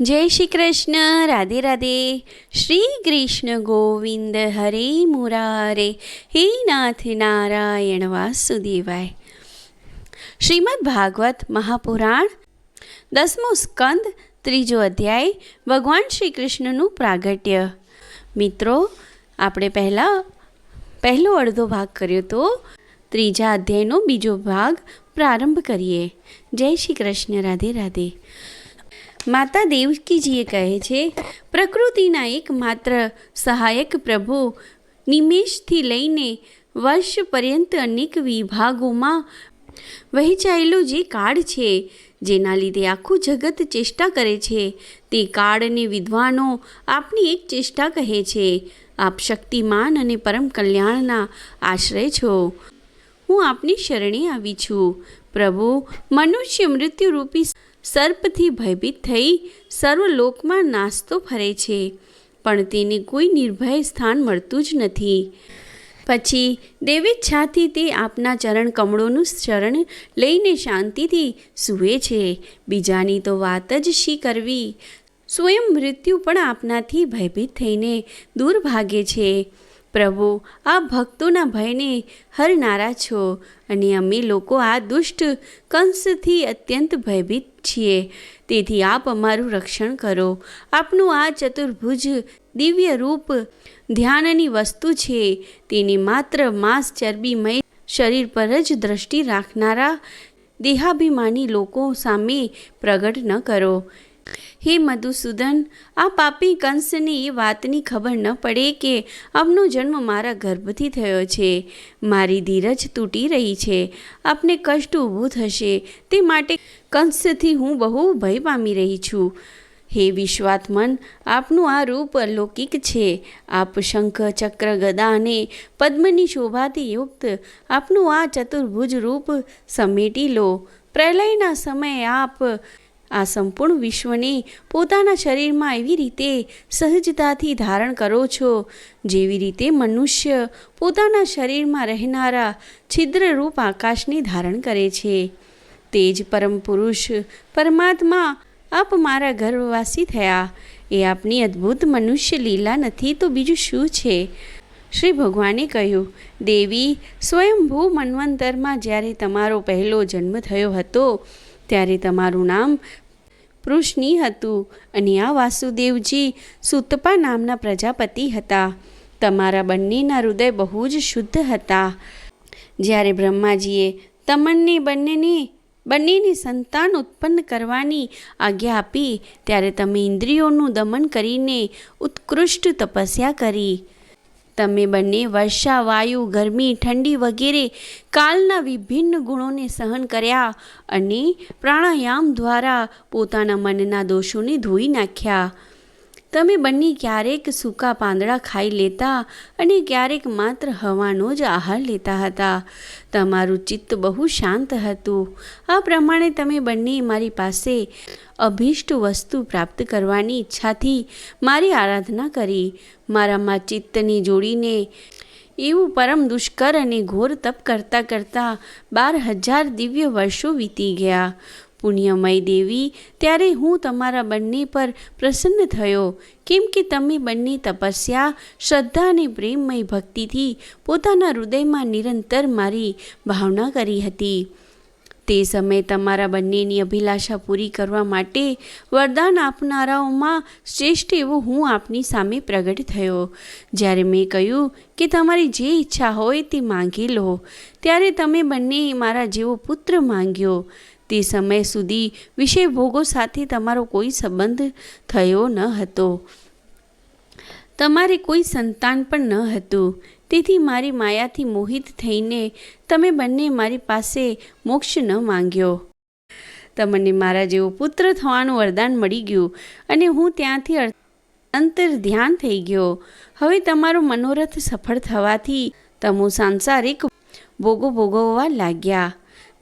જય શ્રી કૃષ્ણ, રાધે રાધે. શ્રી કૃષ્ણ ગોવિંદ હરે મુરારે. હે નાથ નારાયણ વાસુદેવાય. શ્રીમદ ભાગવત મહાપુરાણ, દસમો સ્કંદ, ત્રીજો અધ્યાય, ભગવાન શ્રી કૃષ્ણનું પ્રાગટ્ય. મિત્રો, આપણે પહેલાં, પહેલો અડધો ભાગ કર્યો તો, ત્રીજા અધ્યાયનો બીજો ભાગ પ્રારંભ કરીએ. જય શ્રી કૃષ્ણ, રાધે રાધે. માતા દેવકીજીએ કહે છે, પ્રકૃતિના એકમાત્ર સહાયક પ્રભુ નિમેષથી લઈને વર્ષ પર્યંત અનેક વિભાગોમાં વહેંચાયેલો જે કાળ છે, જેના લીધે આખું જગત ચેષ્ટા કરે છે, તે કાળને વિદ્વાનો આપની એક ચેષ્ટા કહે છે. આપ શક્તિમાન અને પરમ કલ્યાણના આશ્રય છો. હું આપની શરણે આવી છું. પ્રભુ, મનુષ્ય મૃત્યુરૂપી સર્પથી ભયભીત થઈ સર્વલોકમાં નાસ્તો ફરે છે, પણ તેને કોઈ નિર્ભય સ્થાન મળતું જ નથી. પછી દેવેચ્છાથી તે આપના ચરણ કમળોનું શરણ લઈને શાંતિથી સૂવે છે. બીજાની તો વાત જ શી કરવી? સ્વયં મૃત્યુ પણ આપનાથી ભયભીત થઈને દૂર ભાગે છે. પ્રભુ, આ ભક્તોના ભયને હરનારા છો અને અમે લોકો આ દુષ્ટ કંસથી અત્યંત ભયભીત છીએ. તેથી આપ અમારું રક્ષણ કરો. આપનું આ ચતુર્ભુજ દિવ્ય રૂપ ધ્યાનની વસ્તુ છે. તેની માત્ર માંસ ચરબીમય શરીર પર જ દ્રષ્ટિ રાખનારા દેહાભિમાની લોકો સામે પ્રગટ ન કરો. હે મધુસૂદન, આ પાપી કંસને એ વાતની ખબર ન પડે કે આપનો જન્મ મારા ગર્ભથી થયો છે. મારી ધીરજ તૂટી રહી છે. આપને કષ્ટ ઊભું થશે. તે માટે કંસથી હું બહુ ભય પામી રહી છું. હે વિશ્વાત્મન, આપનું આ રૂપ અલૌકિક છે. આપ શંખ ચક્ર ગદા અને પદ્મની શોભાથી યુક્ત આપનું આ ચતુર્ભુજ રૂપ સમેટી લો. પ્રલયના સમયે આપ આ સંપૂર્ણ વિશ્વને પોતાના શરીરમાં એવી રીતે સહજતાથી ધારણ કરો છો. જેવી રીતે મનુષ્ય પોતાના શરીરમાં રહેનારા છિદ્રરૂપ આકાશને ધારણ કરે છે. તે જ પરમ પુરુષ પરમાત્મા આપ મારા ગર્ભવાસી થયા. એ આપની અદ્ભુત મનુષ્ય લીલા નથી તો બીજું શું છે? શ્રી ભગવાને કહ્યું, દેવી, સ્વયંભૂ મન્વંતરમાં જ્યારે તમારો પહેલો જન્મ થયો હતો, ત્યારે તમારું નામ પૃષ્ણી હતું અને આ વાસુદેવજી સુતપા નામના પ્રજાપતિ હતા. તમારા બંનેના હૃદય બહુ જ શુદ્ધ હતા. જ્યારે બ્રહ્માજીએ તમને બંનેને, બંનેની સંતાન ઉત્પન્ન કરવાની આજ્ઞા આપી, ત્યારે તમે ઇન્દ્રિયોનું દમન કરીને ઉત્કૃષ્ટ તપસ્યા કરી. તમે બંને વર્ષા, વાયુ, ગરમી, ઠંડી વગેરે કાલના વિભિન્ન ગુણોને સહન કર્યા અને પ્રાણાયામ દ્વારા પોતાના મનના દોષોને ધોઈ નાખ્યા. તમે બંને ક્યારેક સૂકા પાંદડા ખાઈ લેતા અને ક્યારેક માત્ર હવાનો જ આહાર લેતા હતા. તમારું ચિત્ત બહુ શાંત હતું. આ પ્રમાણે તમે બંને મારી પાસે અભિષ્ટ વસ્તુ પ્રાપ્ત કરવાની ઈચ્છાથી મારી આરાધના કરી. મારામાં ચિત્તને જોડીને એવું પરમ દુષ્કર અને ઘોર તપ કરતાં કરતાં બાર હજાર દિવ્ય વર્ષો વીતી ગયા. પુણ્યમય દેવી, ત્યારે હું તમારા બંને પર પ્રસન્ન થયો. કેમ કે તમે બંને તપસ્યા, શ્રદ્ધા અને પ્રેમમય ભક્તિથી પોતાના હૃદયમાં નિરંતર મારી ભાવના કરી હતી. તે સમયે તમારા બંનેની અભિલાષા પૂરી કરવા માટે વરદાન આપનારાઓમાં શ્રેષ્ઠ એવો હું આપની સામે પ્રગટ થયો. જ્યારે મેં કહ્યું કે તમારી જે ઈચ્છા હોય તે માંગી લો, ત્યારે તમે બંને મારા જેવો પુત્ર માંગ્યો. તે સમય સુધી વિષય ભોગો સાથે તમારો કોઈ સંબંધ થયો ન હતો. તમારે કોઈ સંતાન પણ ન હતું. તેથી મારી માયાથી મોહિત થઈને તમે બંને મારી પાસે મોક્ષ ન માંગ્યો. તમને મારા જેવો પુત્ર થવાનું વરદાન મળી ગયું અને હું ત્યાંથી અંતર ધ્યાન થઈ ગયો. હવે તમારો મનોરથ સફળ થવાથી તમો સાંસારિક ભોગો ભોગવવા લાગ્યા.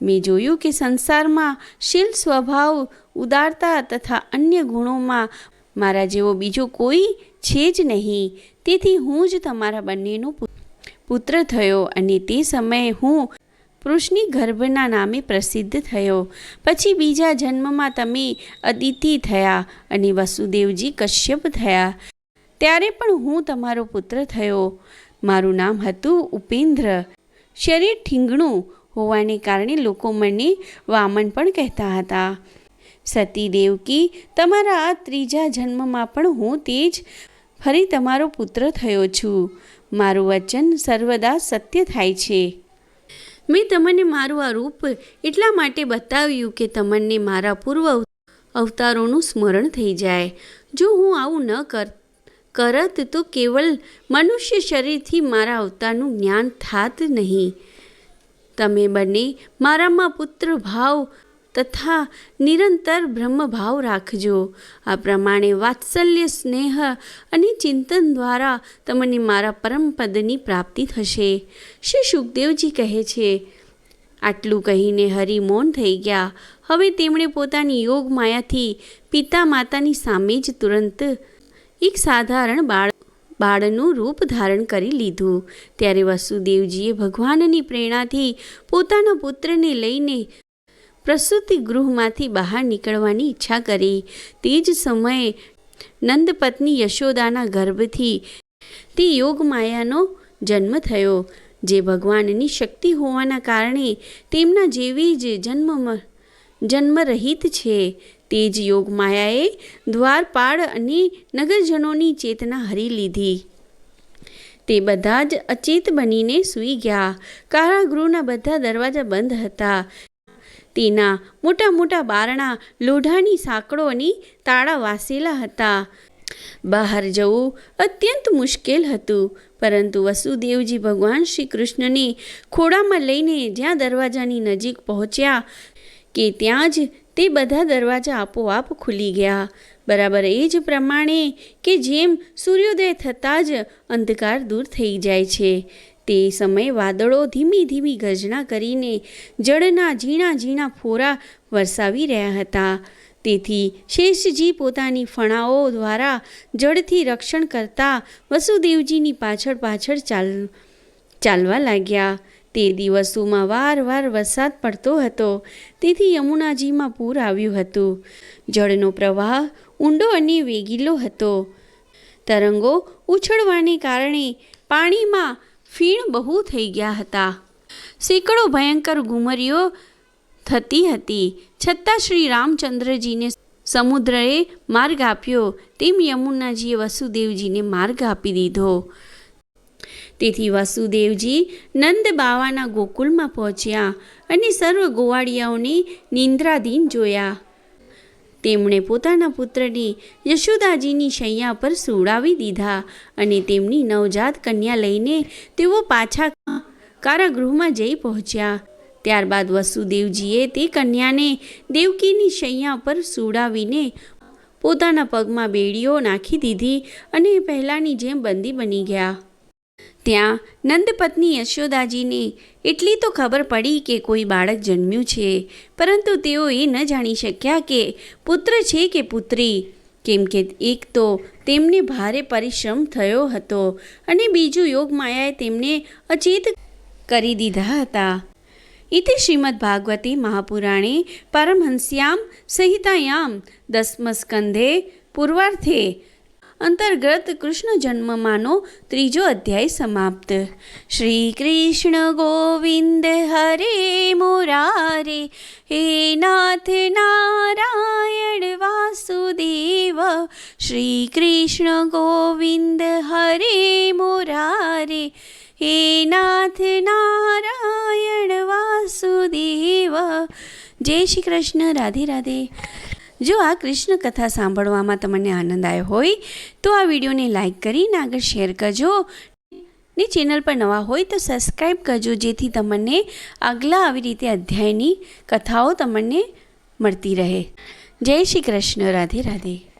મેં જોયું કે સંસારમાં શીલ સ્વભાવ ઉદારતા તથા અન્ય ગુણોમાં મારા જેવો બીજો કોઈ છે જ નહીં. તેથી હું જ તમારા બંનેનો પુત્ર થયો અને તે સમયે હું પુરુષની ગર્ભના નામે પ્રસિદ્ધ થયો. પછી બીજા જન્મમાં તમે અદિતિ થયા અને વસુદેવજી કશ્યપ થયા. ત્યારે પણ હું તમારો પુત્ર થયો. મારું નામ હતું ઉપેન્દ્ર. શરીર ઠીંગણું હોવાને કારણે લોકો મને વામન પણ કહેતા હતા. સતી દેવકી તમારા આ ત્રીજા જન્મમાં પણ હું તે જ ફરી તમારો પુત્ર થયો છું. મારું વચન સર્વદા સત્ય થાય છે. મેં તમને મારું આ રૂપ એટલા માટે બતાવ્યું કે તમને મારા પૂર્વ અવતારોનું સ્મરણ થઈ જાય. જો હું આવું ન કર, કરત તો કેવલ મનુષ્ય શરીરથી મારા અવતારનું જ્ઞાન થાત નહીં. તમે બંને મારામાં પુત્ર ભાવ તથા નિરંતર બ્રહ્મભાવ રાખજો. આ પ્રમાણે વાત્સલ્ય, સ્નેહ અને ચિંતન દ્વારા તમને મારા પરમપદની પ્રાપ્તિ થશે. શ્રી સુખદેવજી કહે છે, આટલું કહીને હરિ મૌન થઈ ગયા. હવે તેમણે પોતાની યોગ માયાથી પિતા માતાની સામે જ તુરંત એક સાધારણ બાળ, બાળનું રૂપ ધારણ કરી લીધું. ત્યારે વસુદેવજીએ ભગવાનની પ્રેરણાથી પોતાના પુત્રને લઈને પ્રસૂતિ ગૃહમાંથી બહાર નીકળવાની ઈચ્છા કરી. તે જ સમયે નંદપત્ની યશોદાના ગર્ભથી તે યોગમાયાનો જન્મ થયો, જે ભગવાનની શક્તિ હોવાના કારણે તેમના જેવી જ જન્મ જન્મરહિત છે. તે જ યોગ માયાએ દ્વારપાળ અને નગરજનોની ચેતના હરી લીધી. તે બધા જ અચેત બનીને સૂઈ ગયા. કારાગૃહના બધા દરવાજા બંધ હતા. તેના મોટા મોટા બારણા લોઢાની સાંકળોની તાળા વાસેલા હતા. બહાર જવું અત્યંત મુશ્કેલ હતું, પરંતુ વસુદેવજી ભગવાન શ્રી કૃષ્ણને ખોળામાં લઈને જ્યાં દરવાજાની નજીક પહોંચ્યા કે ત્યાં જ તે બધા દરવાજા આપોઆપ ખુલી ગયા. બરાબર એ જ પ્રમાણે કે જેમ સૂર્યોદય થતાં જ અંધકાર દૂર થઈ જાય છે. તે સમયે વાદળો ધીમી ધીમી ગર્જના કરીને જળના ઝીણા ઝીણા ફોરા વરસાવી રહ્યા હતા. તેથી શેષજી પોતાની ફણાઓ દ્વારા જળથી રક્ષણ કરતા વસુદેવજીની પાછળ પાછળ ચાલ, ચાલવા લાગ્યા. તે દિવસોમાં વારવાર વરસાદ પડતો હતો. તેથી યમુનાજીમાં પૂર આવ્યું હતું. જળનો પ્રવાહ ઊંડો અને વેગીલો હતો. તરંગો ઉછળવાને કારણે પાણીમાં ફીણ બહુ થઈ ગયા હતા. સેંકડો ભયંકર ઘુમરીઓ થતી હતી. છતાં શ્રી રામચંદ્રજીને સમુદ્રએ માર્ગ આપ્યો. તેમ યમુનાજીએ વસુદેવજીને માર્ગ આપી દીધો. તેથી વસુદેવજી નંદ બાવાના ગોકુલમાં પહોંચ્યા અને સર્વ ગોવાળિયાઓને નિંદ્રાધીન જોયા. તેમણે પોતાના પુત્રની યશોદાજીની શૈયા પર સુવડાવી દીધા અને તેમની નવજાત કન્યા લઈને તેઓ પાછા કારાગૃહમાં જઈ પહોંચ્યા. ત્યારબાદ વસુદેવજીએ તે કન્યાને દેવકીની શૈયા પર સુવડાવીને પોતાના પગમાં બેડીઓ નાખી દીધી અને પહેલાંની જેમ બંદી બની ગયા. ત્યાં નંદપત્ની યશોદાજીને એટલી તો ખબર પડી કે કોઈ બાળક જન્મ્યું છે, પરંતુ તેઓ એ ન જાણી શક્યા કે પુત્ર છે કે પુત્રી. કેમ કે એક તો તેમને ભારે પરિશ્રમ થયો હતો અને બીજું યોગમાયાએ તેમને અચેત કરી દીધા હતા. ઇતિ શ્રીમદ ભાગવતી મહાપુરાણે પરમહંસ્યામ સહિતાયામ દસમસ્કંધે પૂર્વાર્થે અંતર્ગત કૃષ્ણ જન્મમાંનો ત્રીજો અધ્યાય સમાપ્ત. શ્રી કૃષ્ણ ગોવિંદ હરે મુરારે, હે નાથ નારાયણ વાસુદેવ, શ્રી કૃષ્ણ ગોવિંદ હરે મુરારે, હે નાથ નારાયણ વાસુદેવ. જય શ્રી કૃષ્ણ, રાધે રાધે. જો આ કૃષ્ણ કથા સાંભળવામાં તમને આનંદ આવ્યો હોય, તો આ વિડીયોને લાઈક કરીને આગળ શેર કરજો. ને ચેનલ પર નવા હોય તો સબસ્ક્રાઈબ કરજો, જેથી તમને આગલા આવી રીતે અધ્યાયની કથાઓ તમને મળતી રહે. જય શ્રી કૃષ્ણ. રાધે રાધે.